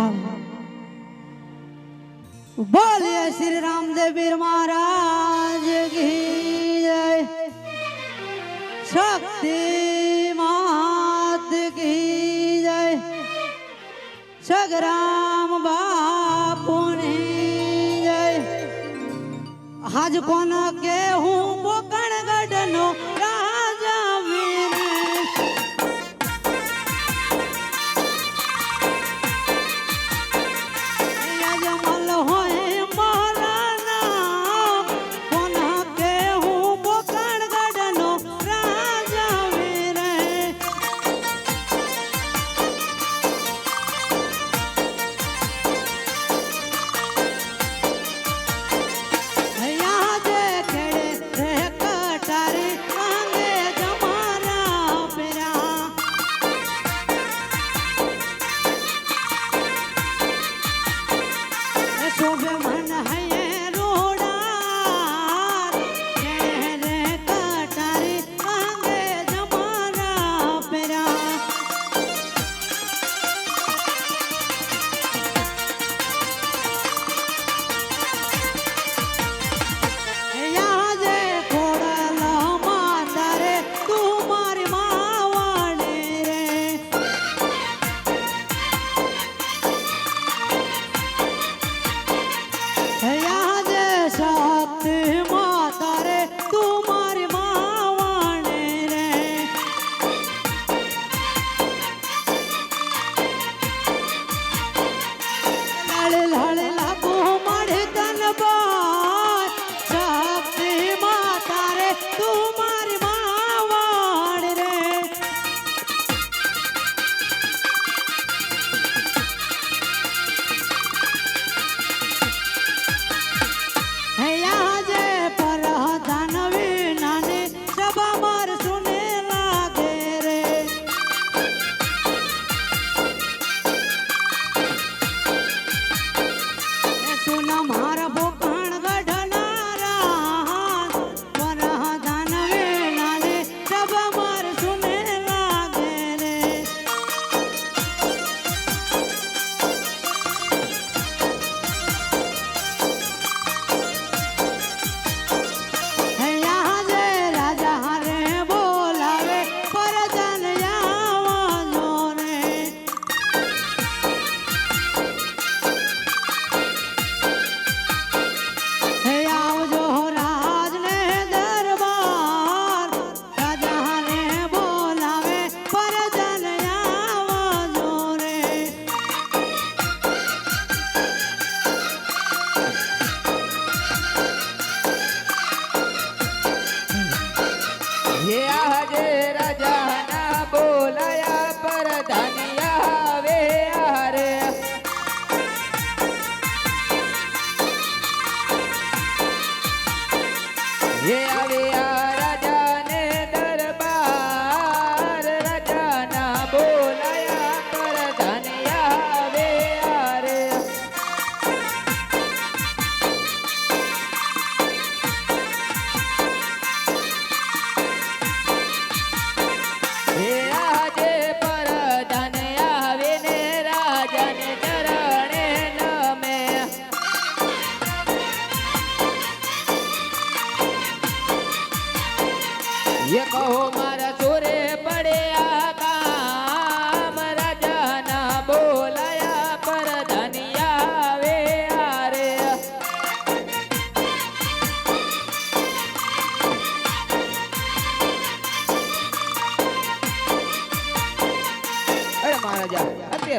હમ બોલીએ શ્રી રામદેવ પીર મહારાજ કી જય. શક્તિ માત કી જય. સગરામ હાજ કોના કે હું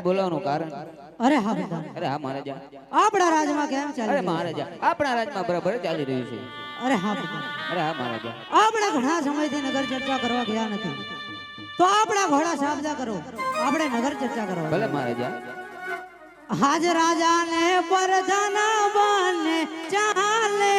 વધારે કારણ? તો આપણા ઘોડા સાબદા કરો. આપણે નગર ચર્ચા કરો ભલે મહારાજા હાજ રાજાને પરધન બને ચાલે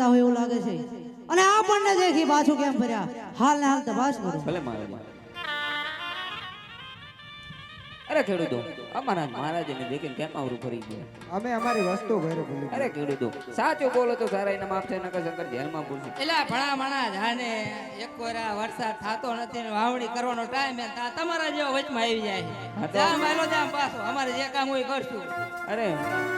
સારા હોય એવું લાગે છે. અને આપણને દેખી પાછું કેમ ફર્યા? હાલ ને હાલ તપાસ કરો ભલે મહારાજા અરે ખેડૂતો અમારા મહારાજાને દેખીને કેમ આવરું ફરી ગયા? અમે અમારી વસ્તુ ઘરે ભૂલી અરે ખેડૂતો સાચું બોલો તો સારા એના માફ થાય નકર શંકર જેલમાં પૂરશે એટલે ભણા ભણા જાને એક કોરા વરસાદ થાતો નથી ને વાવણી કરવાનો ટાઈમ એ તમારા જેવા વચમાં આવી જાય હા માયલો ત્યાં પાછો અમારે જે કામ હોય કરશું. અરે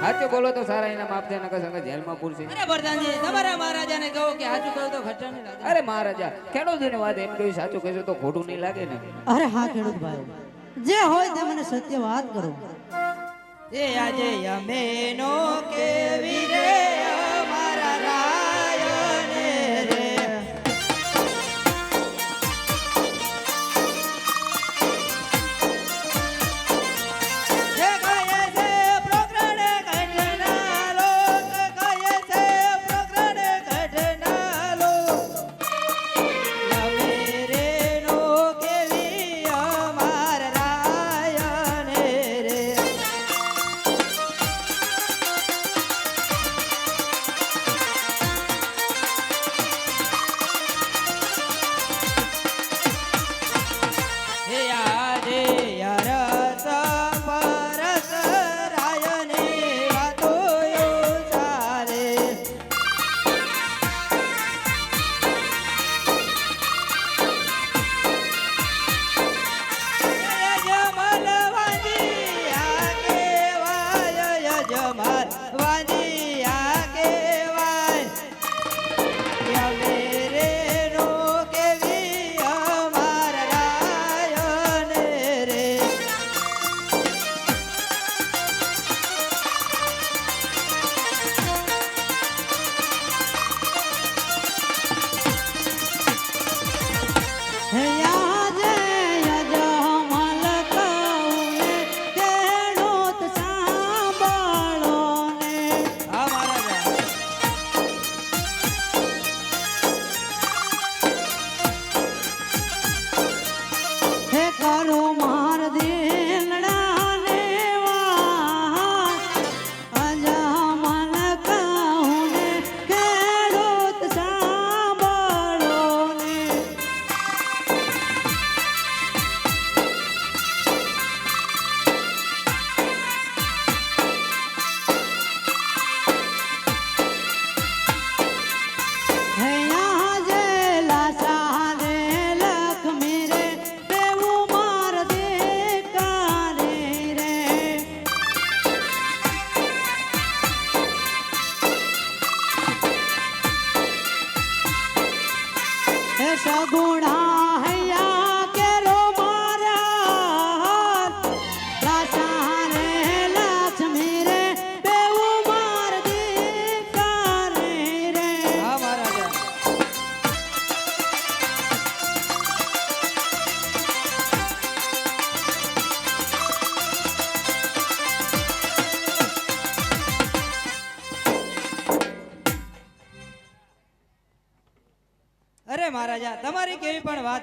સાચું બોલો તો સારા એના માફ થાય નકર શંકર જેલમાં પૂરશે અરે પ્રધાનજી તમારા મહારાજાને કહો કે સાચું કહો તો ખર્ચા નહીં અરે મહારાજા ખેડૂતોની વાત એમ કહ્યું સાચું કહેશો તો ખોટું નહીં લાગે ને. અરે હા ખેડૂત ભાઈ. જે હોય તે મને સત્ય વાત કરો. એ આજે અમે નો કેવી રે?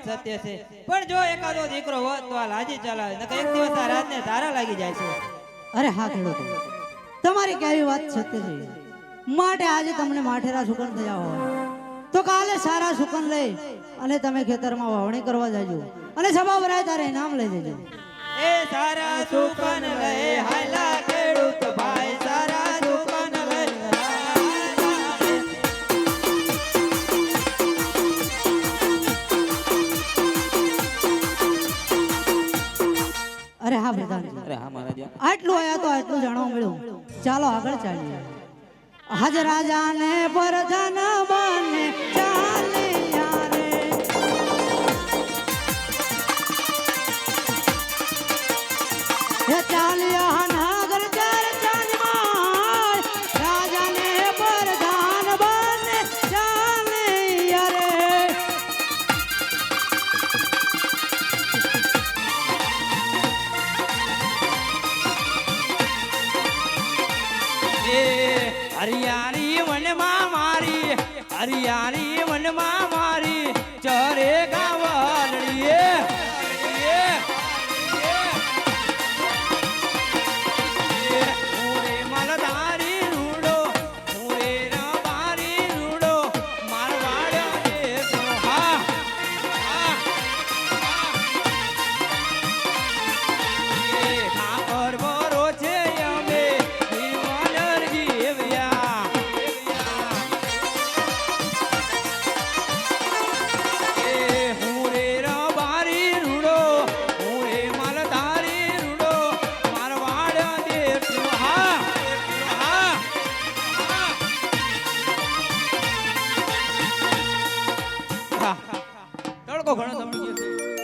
સત્ય છે. પણ જો એકાદો દીકરો હોત તો આ લાજી ચલાવે. નકર એક દિવસ આ રાતને ધારા લાગી જાય છે. અરે હા ખેડૂતો તમારી કેવી વાત સત્ય છે? માટે આજે તમને માઠેરા સુકન થયા હોય. તો કાલે સારા સુકન લઈ અને તમે ખેતરમાં વાવણી કરવા જાજો. અને સભા ભરાય તારે ઇનામ લઈ જજો. એ સારા સુકન લઈ હાલા અરે હા, મહારાજા આટલું આયા તો આટલું જાણવા મળ્યું. ચાલો આગળ ચાલીએ. હાજ રાજાને પરધન બને ચાલ્યા રે હે ચાલ્યા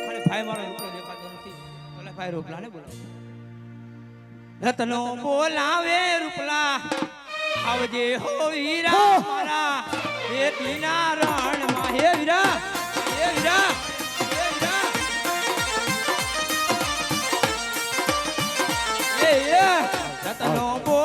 અને ભાઈ મારો એકલો બોલાવે. રૂપલા આવજે હો વીરા મારા. હે દીના માં હે વીરા હે વીરા રતનો બોલ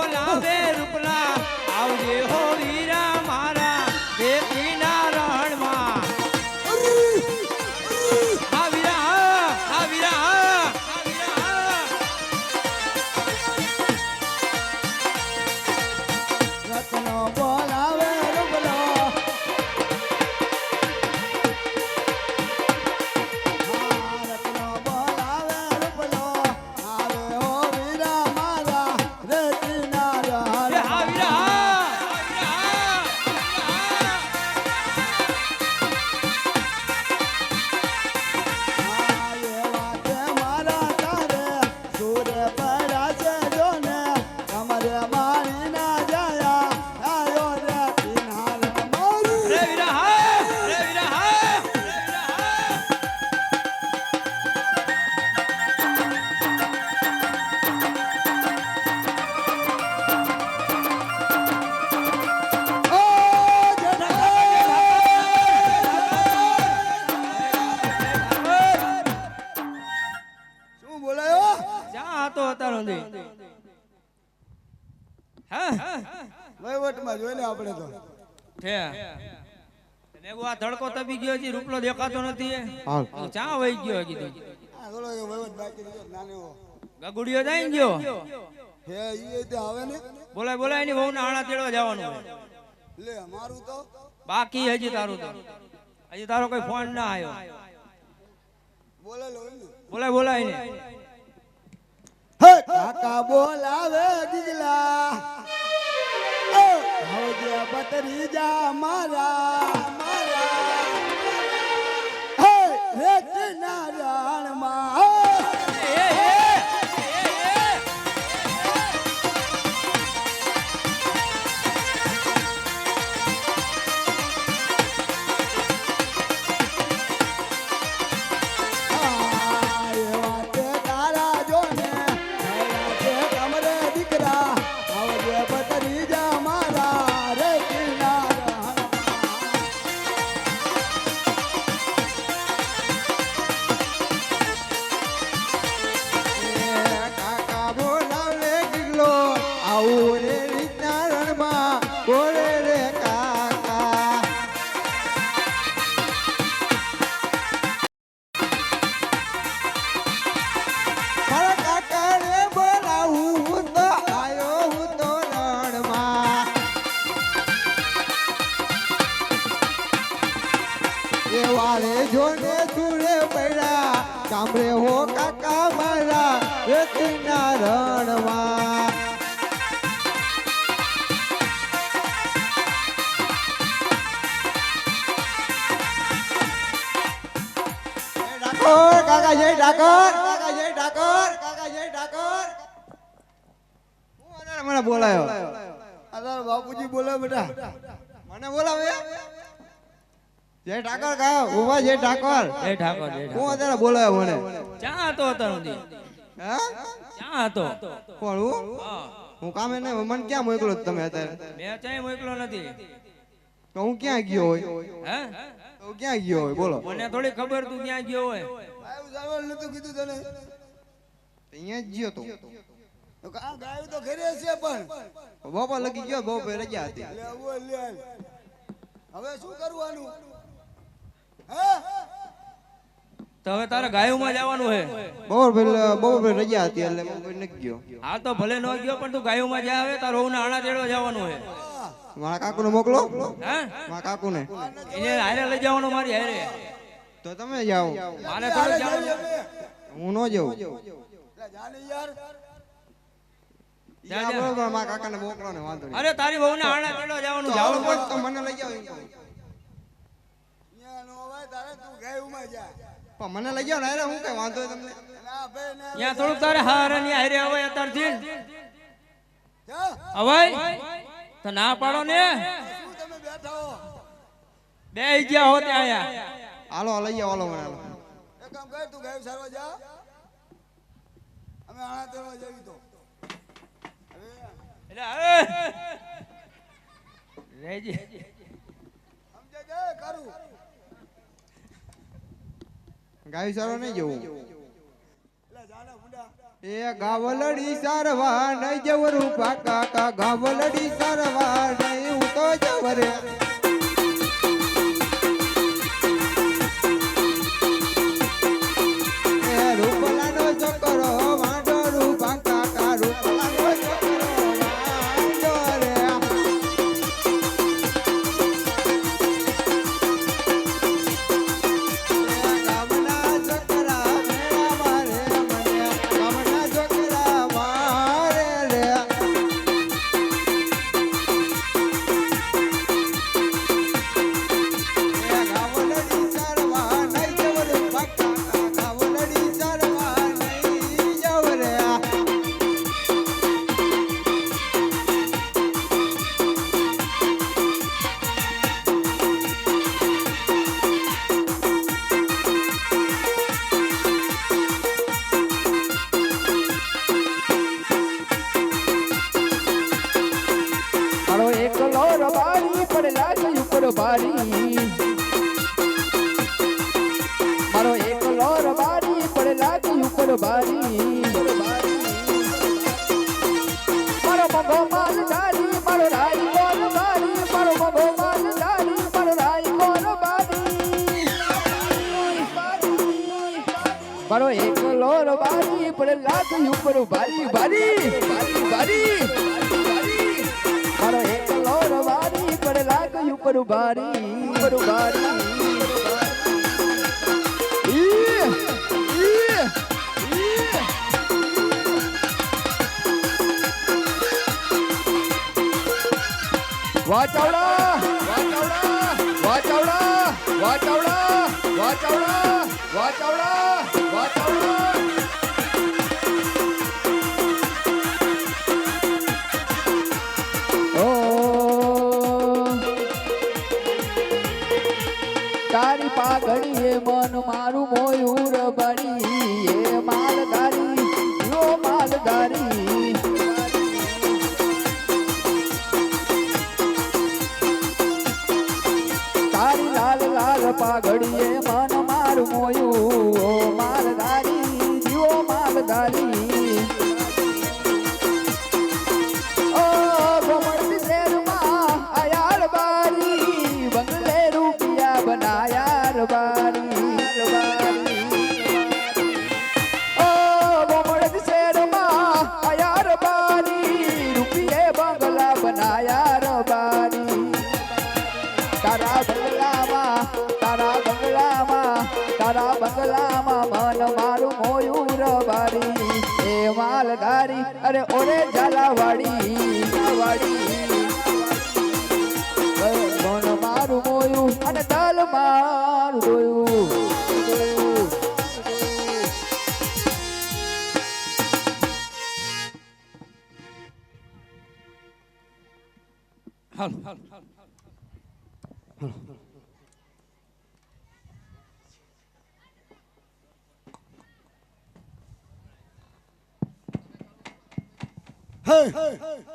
હા? વહીવટમાં જોઈને આપણે તો. છે. કીધું આ ધડકો તપી ગયો છે રૂપલો દેખાતો નથી ચા વહી ગયો કીધું આ થોડો વહીવટ બાકી રહ્યો નાનો ગગુડિયો જાય ગયો? હે ઈ તે આવે ને? બોલાય બોલાયની વહુ આણા તેડવા જવાનું લે અમારું તો. બાકી હજી તારું તો. હજી તારો કોઈ ફોન ના આવ્યો. બોલાય બોલાય ને કાકા બોલાવે ગીલા હવજે બતરી જા મારા મારા. હે રે કિનારાણમાં વારે જોને સુરે પડ્યા કામરે હો કાકા મારા રણમાં. કાકા જય ઠાકોર કાકા જય ઠાકોર કાકા જય ઠાકોર હું મને બોલાયો? અનાર બાપુજી બોલાવ બેટા મને બોલાવે? જય ઠાકોર કહો ઊભા જય ઠાકોર. જય ઠાકોર જય હું અત્યારે બોલાયો મને. ક્યાં હતો અત્યાર સુધી? હા? ક્યાં હતો? કોણ હું? હું કામે ને મને ક્યાં મોકલો તમે અત્યારે? મેં ચાય મોકલો નથી. તો હું ક્યાં ગયો હોય? હે? તો હું ક્યાં ગયો હોય? બોલો. મને થોડી ખબર તું ક્યાં ગયો હોય. કીધું તને. અહીંયા જ ગયો તો. તો કા ગાયું તો ઘરે છે પણ. બાપા લગી ગયો બાપા રજા હતી. હવે શું કરવાનું? તો હવે તારે ગાયોમાં જવાનું હે. બહુ પહેલા બહુ પહેલા રજા હતી એટલે બપોર નથી ગયો. હા તો ભલે ન ગયો પણ તું ગાયોમાં જા આવે તારો હું આણા તેડવા જવાનું હે. મારા કાકુને મોકલો. હે? મારા કાકુને. એને હારે લઈ જવાનું મારી હારે. તો તમે જાઓ. મારે તો જવાનું હું ન જાઉં. જાને યાર. જા. બરોબર મારા કાકાને મોકલો ને વાંધો નહીં. અરે તારી વહુને આણા તેડવા જવાનું જાવ જાવું મને લઈ. પણ મને જાઓ ને હું કઈ વાંધો તમને? ત્યાં થોડુંક તારે હારની હારે હવે અત્યારથી. હવે? તો ના પાડો ને. બે ગયા હો ત્યાં આયા. હાલો લઈ જાવ હાલો મને હાલો. અમે આણા તેડવા જઈ તો. એટલે રેજી સમજે કરું ગાય સારો નહીં જવું. એ ગાવલડી સારવા નહીં જવરું પાકા કા ગાવલડી સારવા નહીં હું તો જવરે. ભારી મારો એકલો રબારી પણ લાગે ઉપર ભારી મારો મગો માલ ધારી, મારો રાઈ કોણ બારી મારો મગો માલ ધારી, મારો રાઈ કોણ બારી. મારો એકલો રબારી પણ લાગે ઉપર ભારી ભારી ભારી ભારી લાગ્યું પર ભારી પર ભારી ઈ, ઈ, ઈ. વાહ ચાવડા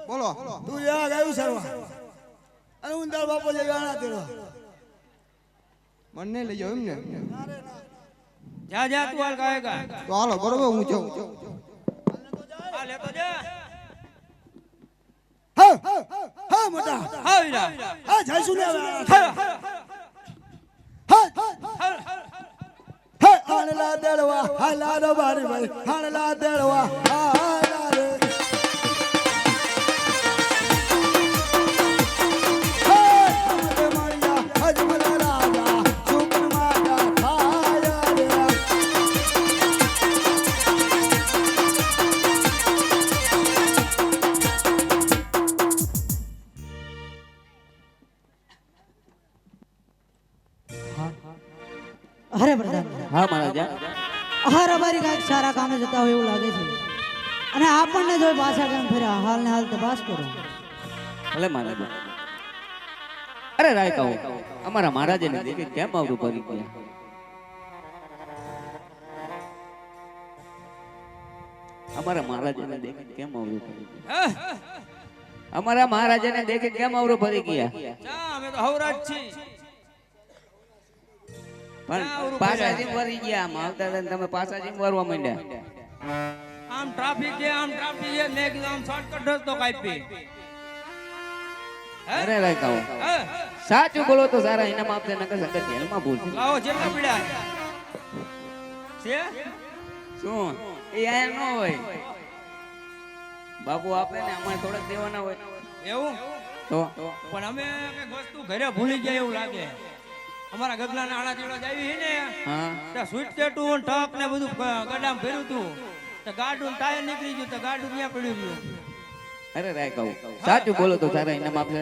બોલો. તું યા ગાયું સરવા અને હું તાર બાપો જઈ ગાણા તેડવા મને લઈ જાવ એમ ને. જા જા તું હાલ ગાયકા તો હાલો બરોબર હું જાઉં. આ લેતો જા. હા હા મોટા. હા વીરા હા જઈશું ને હવે હા હા હા હાણલા દેડવા હાલા હા ભાઈ હાણલા દેડવા. હાલા કાંઈક જતા હોય એવું લાગે છે. અને આપણને જો પાછા કેમ ફર્યા? હાલ ને હાલ તપાસ કરો. ભલે મહારાજા અરે રાયકાઓ અમારા મહારાજાને દેખી કેમ આવરું ભરી ગયા? અમારા મહારાજે ને દેખી કેમ અવરું ફરી ગયા? અમારા અમારા મહારાજાને દેખી કેમ અવરું ફરી ગયા? અમે તો હવરાજ છીએ. પણ પાછા જેમ વરી ગયા આમ આવતા હતા તમે પાછા જેમ વરવા માંડ્યા. આમ ટ્રાફિક છે આમ ટ્રાફિક છે મેં કીધું આમ શોર્ટકટ રસ્તો કાપી અરે રાયકાઓ હે? સાચું બોલો તો સારા એના આપશે નકર સંગત જેલમાં ભૂલશે લાવો જેટલા પીડા. છે? શું? એ આયા ન હોય. બાપુ આપે ને અમારે થોડાક દેવાના હોય. એવું? તો? પણ અમે કંઈક વસ્તુ ઘરે ભૂલી ગયા એવું લાગે. અમારા ગગલા ના આણા જ જાવી છે ને. ત્યાં સ્વીટ કેટું ટપ ને બધું ગડામ ફેર્યું તું તો ગાડું ટાયર નીકળી ગયું તો ગાડું ત્યાં પડ્યું ગયું? અરે રાયકાઓ સાચું બોલો તો સારા ઇનામ આપશે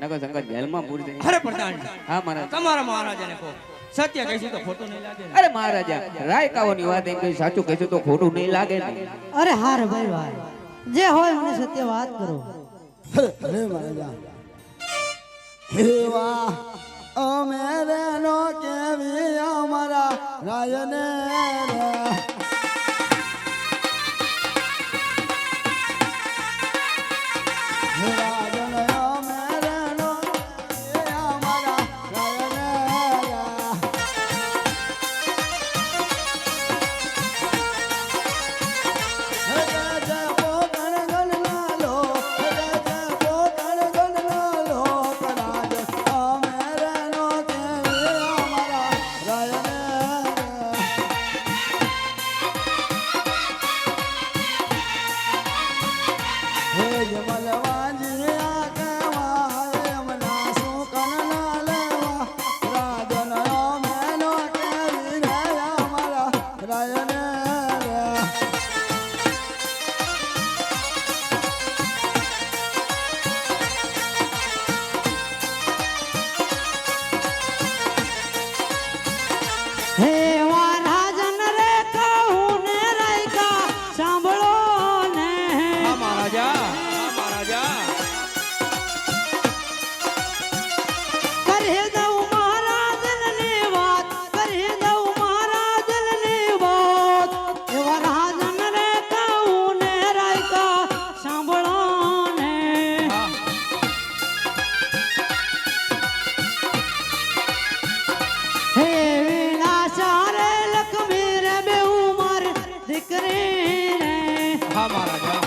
નગર સંગત જેલમાં ભૂલશે અરે પ્રધાન હા મહારાજ. તમારા મહારાજાને કહો. સત્ય કહીશું તો ખોટું નહીં લાગે ને? અરે મહારાજા રાયકાઓની વાત એમ કઈ સાચું કહીશું તો ખોટું નહીં લાગે ને? અરે હાર ભાઈ વાહ જે હોય મને સત્ય વાત કરો. અરે મહારાજા હે વાહ. અમે રેનો કેવી અમારા રાયને રે. દીકરી રે હા મહારાજા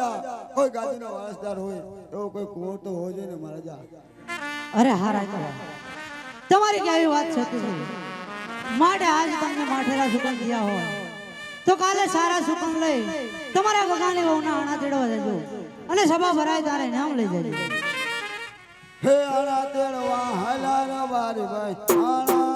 મહારાજા કોઈ ગાદીનો વારસદાર હોય એવો કોઈ કુંવર તો હોવો જોઈએ ને મહારાજા અરે હા રાજા તમારી કેવી વાત છે? માટે આજ તમને માઠેલા સુકન થયા હોય. તો કાલે સારા સુકન લઈ તમારા ગગાની વહુના આણા તેડવા જજો. અને સભા ભરાય તારે નામ લઈ જજો. હે આણા તેડવા હલાર વારી ભાઈ આણા